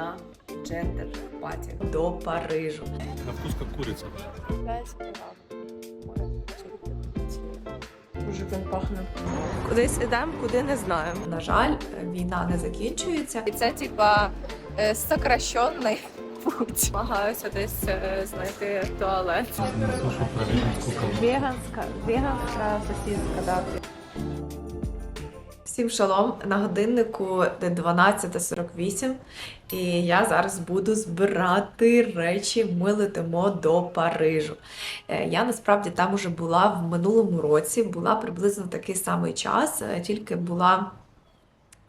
на джендер паті до Парижу. На вкус как курица. Дуже він пахне. Кудись ідемо, куди не знаємо. На жаль, війна не закінчується. І це типа е, сокращений путь. Намагаюся десь е, знайти туалет. Веганська, веганська сосиска, да. Всім шалом на годиннику 12.48 і я зараз буду збирати речі. Ми летимо до Парижу. Е, Я насправді там уже була в минулому році, була приблизно такий самий час, е, тільки була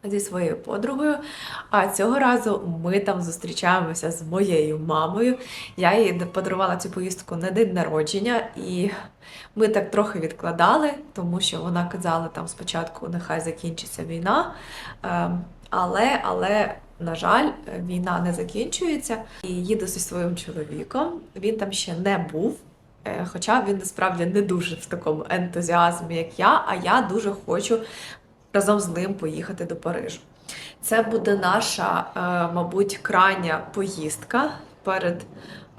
зі своєю подругою. А цього разу ми там зустрічаємося з моєю мамою. Я їй подарувала цю поїздку на день народження, і ми так трохи відкладали, тому що вона казала там спочатку, нехай закінчиться війна. Ем, Але, але, на жаль, війна не закінчується. І їду зі своїм чоловіком. Він там ще не був. е, Хоча він насправді не дуже в такому ентузіазмі, як я, а я дуже хочу разом з ним поїхати до Парижу. Це буде наша, е, мабуть, крайня поїздка перед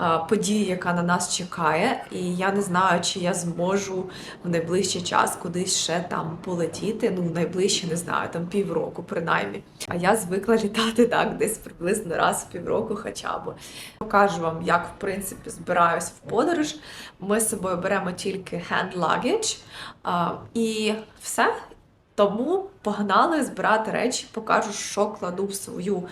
е, подією, яка на нас чекає. І я не знаю, чи я зможу в найближчий час кудись ще там полетіти. Ну, в найближче не знаю, там півроку принаймні. А я звикла літати так, десь приблизно раз в півроку хоча б. Покажу вам, як в принципі збираюсь в подорож. Ми з собою беремо тільки hand luggage, а, і все. Тому погнали збирати речі, покажу, що кладу в свою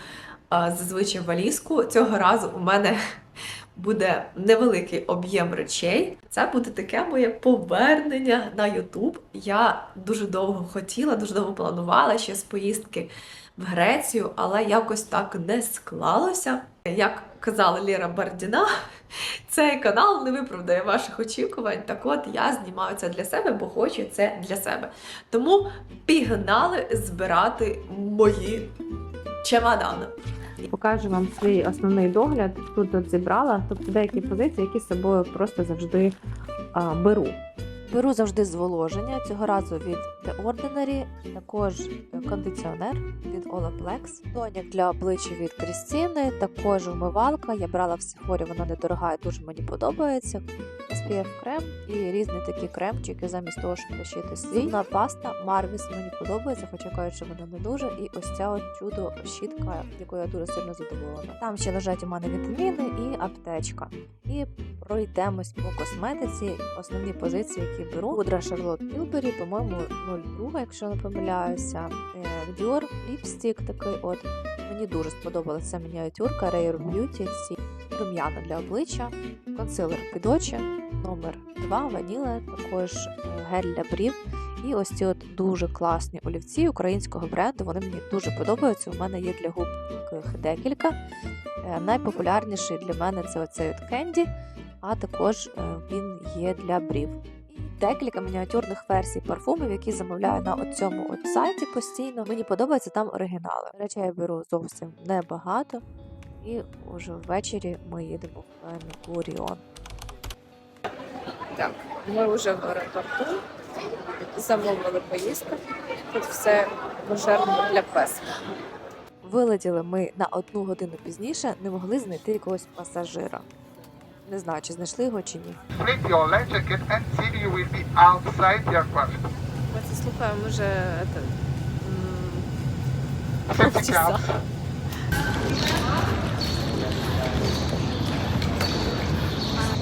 зазвичай валізку. Цього разу у мене буде невеликий об'єм речей. Це буде таке моє повернення на YouTube. Я дуже довго хотіла, дуже довго планувала ще з поїздки в Грецію, але якось так не склалося. Як казала Ліра Бардіна, цей канал не виправдає ваших очікувань. Так от я знімаю це для себе, бо хочу це для себе. Тому пігнали збирати мої чемодани. Покажу вам свій основний догляд. Тут от зібрала, тобто деякі позиції, які з собою просто завжди а, беру. Беру завжди зволоження, цього разу від The Ordinary, також кондиціонер від Olaplex, тоник для обличчя від Крістіни, також вмивалка. Я брала в Сефорі, вона недорога і дуже мені подобається. SPF крем і різні такі кремчики замість того, щоб лишити. Зубна паста Marvis мені подобається, хоча кажуть, що вона не дуже. І ось ця от чудо щітка, якою я дуже сильно задоволена. Там ще лежать у мене вітаміни і аптечка. І пройдемось по косметиці. Основні позиції, які беру. Пудра Charlotte Tilbury, по-моєму, 02, якщо не помиляюся. Е, Dior ліпстик такий от. Мені дуже сподобалася мініатюрка Rare Beauty. Ці рум'яна для обличчя, консилер під очі, номер 2 ваніла, також е, гель для брів. І ось ці от дуже класні олівці українського бренду. Вони мені дуже подобаються. У мене є для губ таких декілька. Е, Найпопулярніший для мене це оцей от кенді, а також він є для брів. Декілька мініатюрних версій парфумів, які замовляю на цьому от сайті постійно. Мені подобаються там оригінали. Речей я беру зовсім небагато. І вже ввечері ми їдемо в Гуріон. Так, ми вже в аеропорту, замовили поїздку. Тут все кошерно для песика. Вилетіли ми на одну годину пізніше, не могли знайти якогось пасажира. Не знаю, чи знайшли його чи ні. Your life jacket until you will be outside the aircraft. Ми це слухаємо вже м, Safety.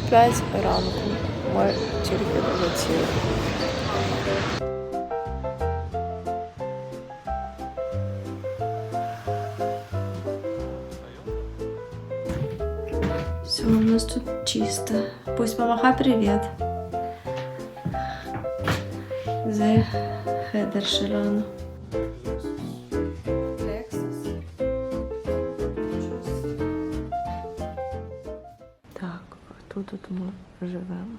П'ять ранку. Ми тільки долетіли. Все, у нас тут чисто. Пусть помаха привет. The Heather Shalom. Так, тут тут ми живемо.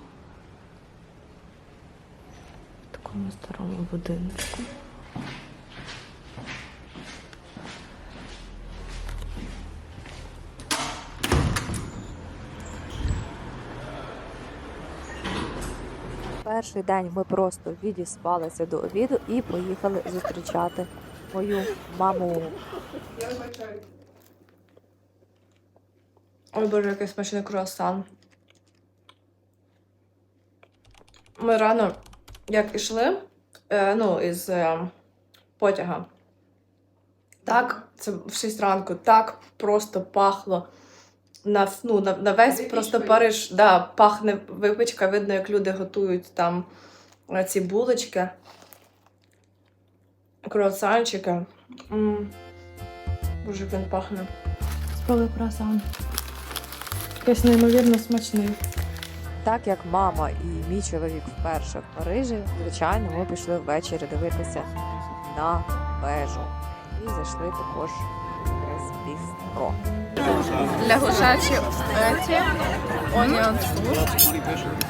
В такому старому будинку. Перший день ми просто відіспалися до обіду і поїхали зустрічати мою маму. Ой, боже, який смачний круасан. Ми рано, як ішли, е, ну, із е, потяга. Так, це в 6 ранку, так просто пахло. На, ну, на, на весь просто Париж, да, пахне випічка, видно, як люди готують там е, ці булочки, круасанчики. М. Боже, як він пахне. Спробуй круасан. Якийсь неймовірно смачний. Так як мама і мій чоловік вперше в Парижі, звичайно, ми пішли ввечері дивитися на вежу. І зайшли також бістро. Лягушачі onion soup,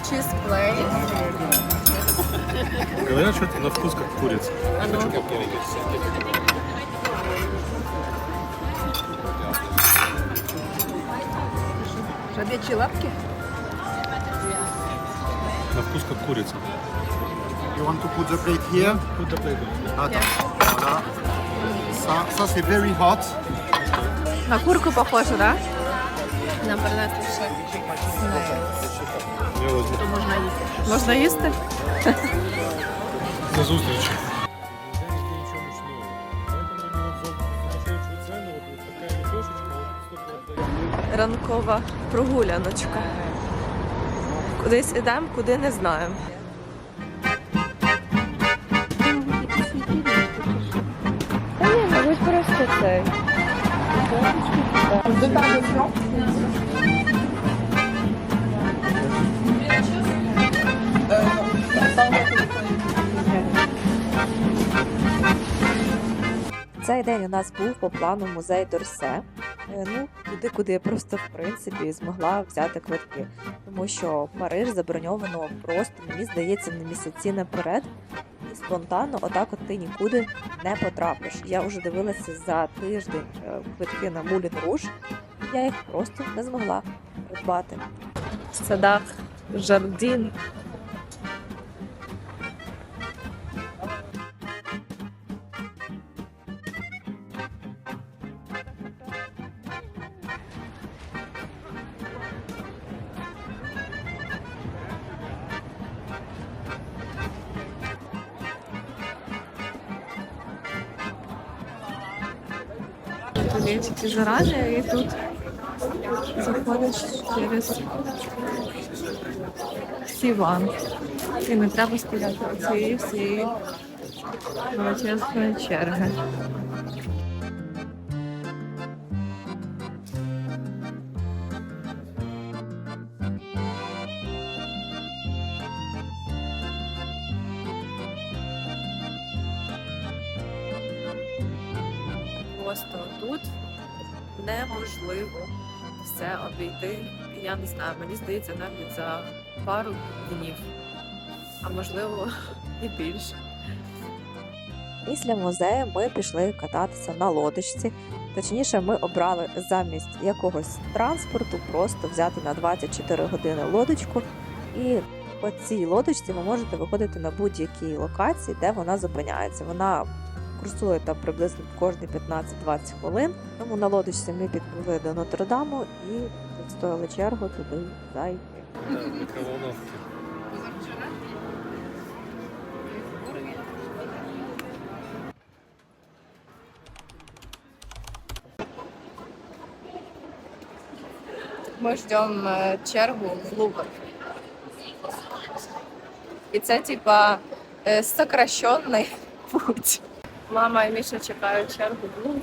cheese plate. Говорят, что это на вкус как курица. Жаб'ячі лапки. На вкус как курица. You want to put the plate here? Put the plate. Attends, voilà. Ça, ça c'est very hot. На курку похоже, да? Ще Я возьму. то можна їсти. Можна їсти? На зустріч. Ранкова прогуляночка. Кудись ідемо, куди не знаємо. Та ні, мабуть, просто цей. Цей день у нас був по плану музей Дорсе. Е, Ну, туди, куди я просто в принципі змогла взяти квитки. Тому що Париж заброньовано просто, мені здається, на місяці наперед. І спонтанно, отак от ти нікуди не потрапиш. Я вже дивилася за тиждень е, квитки на Мулін Руш, я їх просто не змогла придбати. Садах Жардін. Білетики зарані і тут заходиш через Сіван. І не треба стояти цієї всієї величезної черги. Просто тут неможливо все обійти. Я не знаю, мені здається, навіть за пару днів, а можливо і більше. Після музею ми пішли кататися на лодочці. Точніше, ми обрали замість якогось транспорту просто взяти на 24 години лодочку. І по цій лодочці ви можете виходити на будь-якій локації, де вона зупиняється. Вона курсує там приблизно кожні 15-20 хвилин. Тому на лодочці ми підпливли до Нотр-Даму і відстояли чергу туди зайти. Ми ждемо е, чергу в Лувр. І це типа е, сокращений путь. Мама і Міша чекають чергу в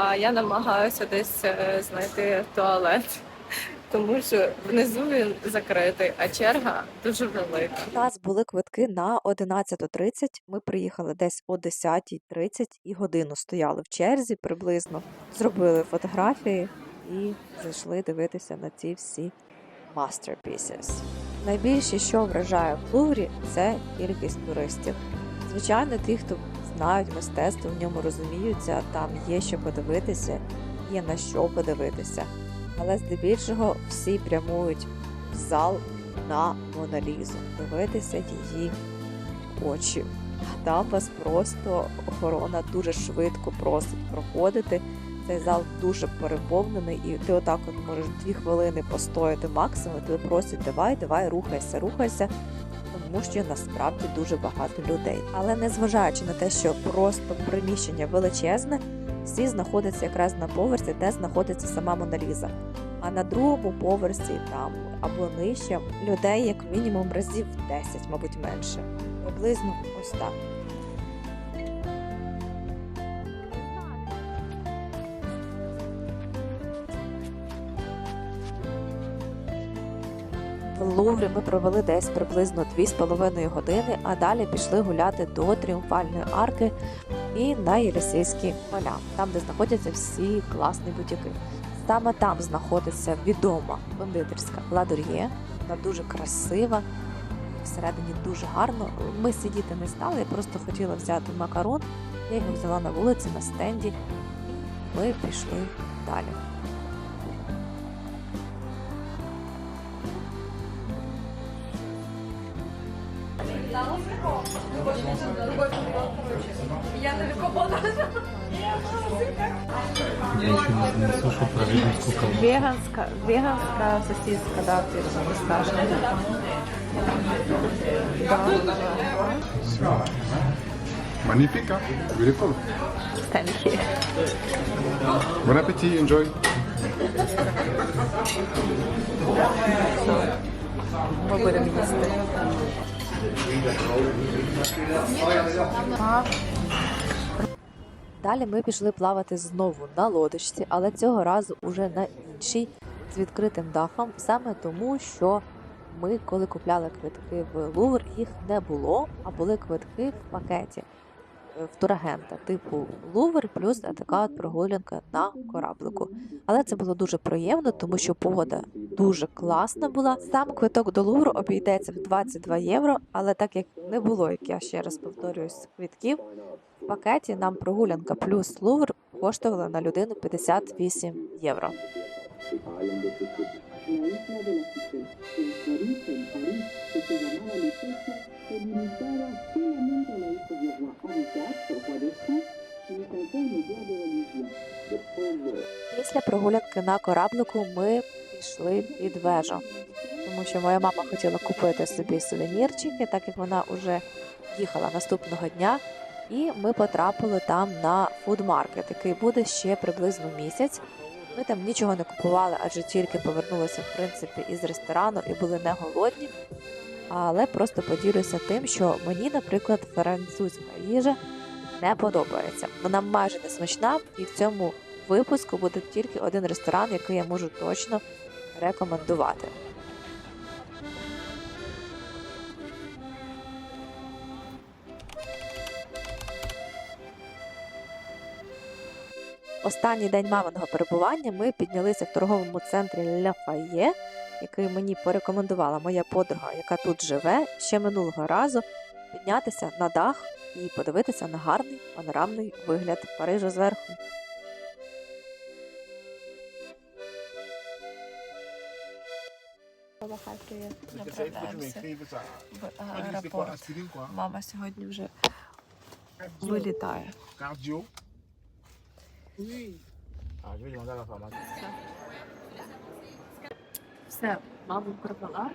а я намагаюся десь е, знайти туалет, тому що внизу він закритий, а черга дуже велика. У нас були квитки на 11.30. Ми приїхали десь о 10.30 і годину стояли в черзі приблизно, зробили фотографії і зайшли дивитися на ці всі masterpieces. Найбільше, що вражає в Луврі, це кількість туристів. Звичайно, ті, хто знають мистецтво, в ньому розуміються, там є що подивитися, є на що подивитися. Але здебільшого всі прямують в зал на Моналізу, дивитися її очі. Там вас просто охорона дуже швидко просить проходити. Цей зал дуже переповнений, і ти отак от можеш дві хвилини постояти максимум. Тебе просять, давай, давай, рухайся, рухайся. Тому що насправді дуже багато людей. Але незважаючи на те, що просто приміщення величезне, всі знаходяться якраз на поверсі, де знаходиться сама Моналіза. А на другому поверсі там або нижче людей як мінімум разів 10, мабуть, менше. Приблизно ось так. Луврі ми провели десь приблизно 2,5 години, а далі пішли гуляти до Тріумфальної арки і на Єлісейські поля, там, де знаходяться всі класні бутіки. Саме там знаходиться відома кондитерська Ладур'є. Вона дуже красива, всередині дуже гарно. Ми сидіти не стали, я просто хотіла взяти макарон. Я його взяла на вулиці на стенді. Ми пішли далі. Я еще не, не слышал про ведьминскую колбасу. Веганська, веганська сосиска, да, фісташка. Magnifique, hein? Beautiful. Thank you. Bon appétit, enjoy. Ми будемо їсти. Далі ми пішли плавати знову на лодочці, але цього разу уже на іншій з відкритим дахом, саме тому, що ми, коли купляли квитки в Лувр, їх не було, а були квитки в пакеті в турагента, типу Лувр плюс така от прогулянка на кораблику. Але це було дуже приємно, тому що погода дуже класна була. Сам квиток до Лувру обійдеться в 22 євро, але так як не було, як я ще раз повторююсь, квитків, в пакеті нам прогулянка плюс Лувр коштувала на людину 58 євро. Після прогулянки на кораблику ми пішли під вежу, тому що моя мама хотіла купити собі сувенірчики, так як вона вже їхала наступного дня. І ми потрапили там на фудмаркет, який буде ще приблизно місяць. Ми там нічого не купували, адже тільки повернулися в принципі із ресторану і були не голодні. Але просто поділюся тим, що мені, наприклад, французька їжа не подобається. Вона майже не смачна, і в цьому випуску буде тільки один ресторан, який я можу точно рекомендувати. Останній день маминого перебування ми піднялися в торговому центрі Ляфає, який мені порекомендувала моя подруга, яка тут живе, ще минулого разу піднятися на дах і подивитися на гарний панорамний вигляд Парижа зверху. Направляємося в аеропорт. Мама сьогодні вже вилітає. Pharmacie. Все, маму провела.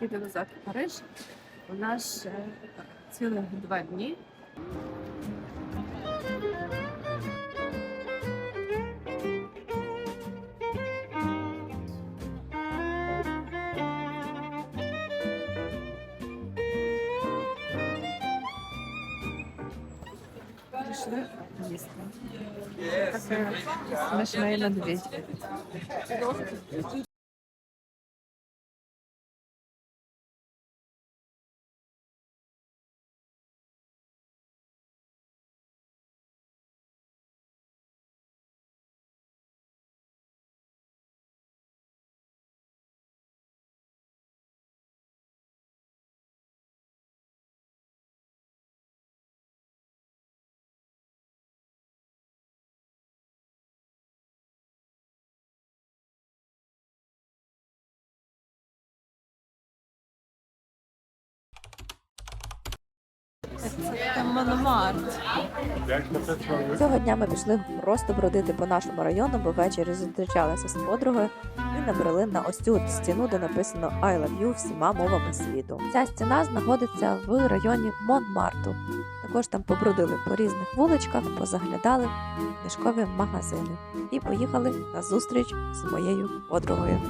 Їду назад в Париж. У нас ще цілих два дні. Пішли їсти. Таке смачний медведь. Це Мономарт. Цього дня ми пішли просто бродити по нашому району, бо ввечері зустрічалися з подругою і набрели на ось цю стіну, де написано I love you всіма мовами світу. Ця стіна знаходиться в районі Монмарту. Також там побродили по різних вуличках, позаглядали книжкові магазини і поїхали на зустріч з моєю подругою.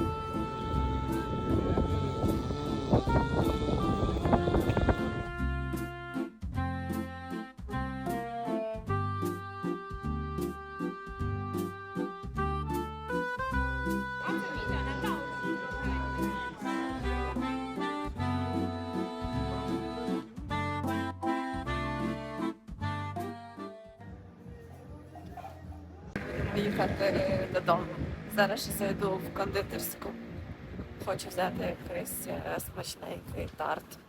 Поїхати додому. Зараз ще зайду в кондитерську. Хочу взяти якийсь е, смачненький тарт.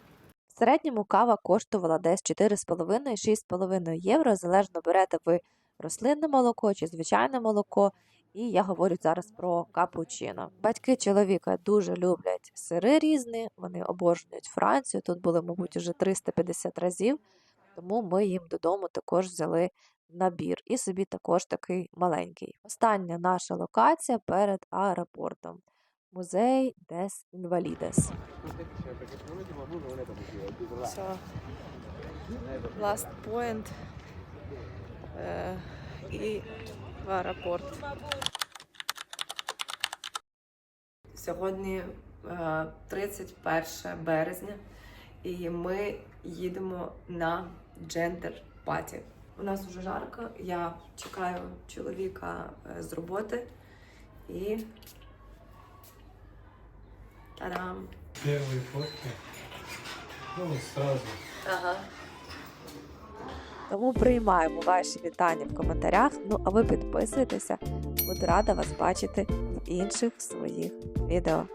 В середньому кава коштувала десь 4,5-6,5 євро, залежно берете ви рослинне молоко чи звичайне молоко. І я говорю зараз про капучино. Батьки чоловіка дуже люблять сири різні, вони обожнюють Францію. Тут були, мабуть, уже 350 разів, тому ми їм додому також взяли набір. І собі також такий маленький. Остання наша локація перед аеропортом. Музей Дес Інвалідес. Все. Last point. Е, і в аеропорт. Сьогодні е, 31 березня, і ми їдемо на джендер паті. У нас вже жарко. Я чекаю чоловіка е, з роботи і. Та-дам! Первые фотки. Ну, сразу. Ага. Тому приймаємо ваші вітання в коментарях. Ну а ви підписуйтеся. Буду рада вас бачити в інших своїх відео.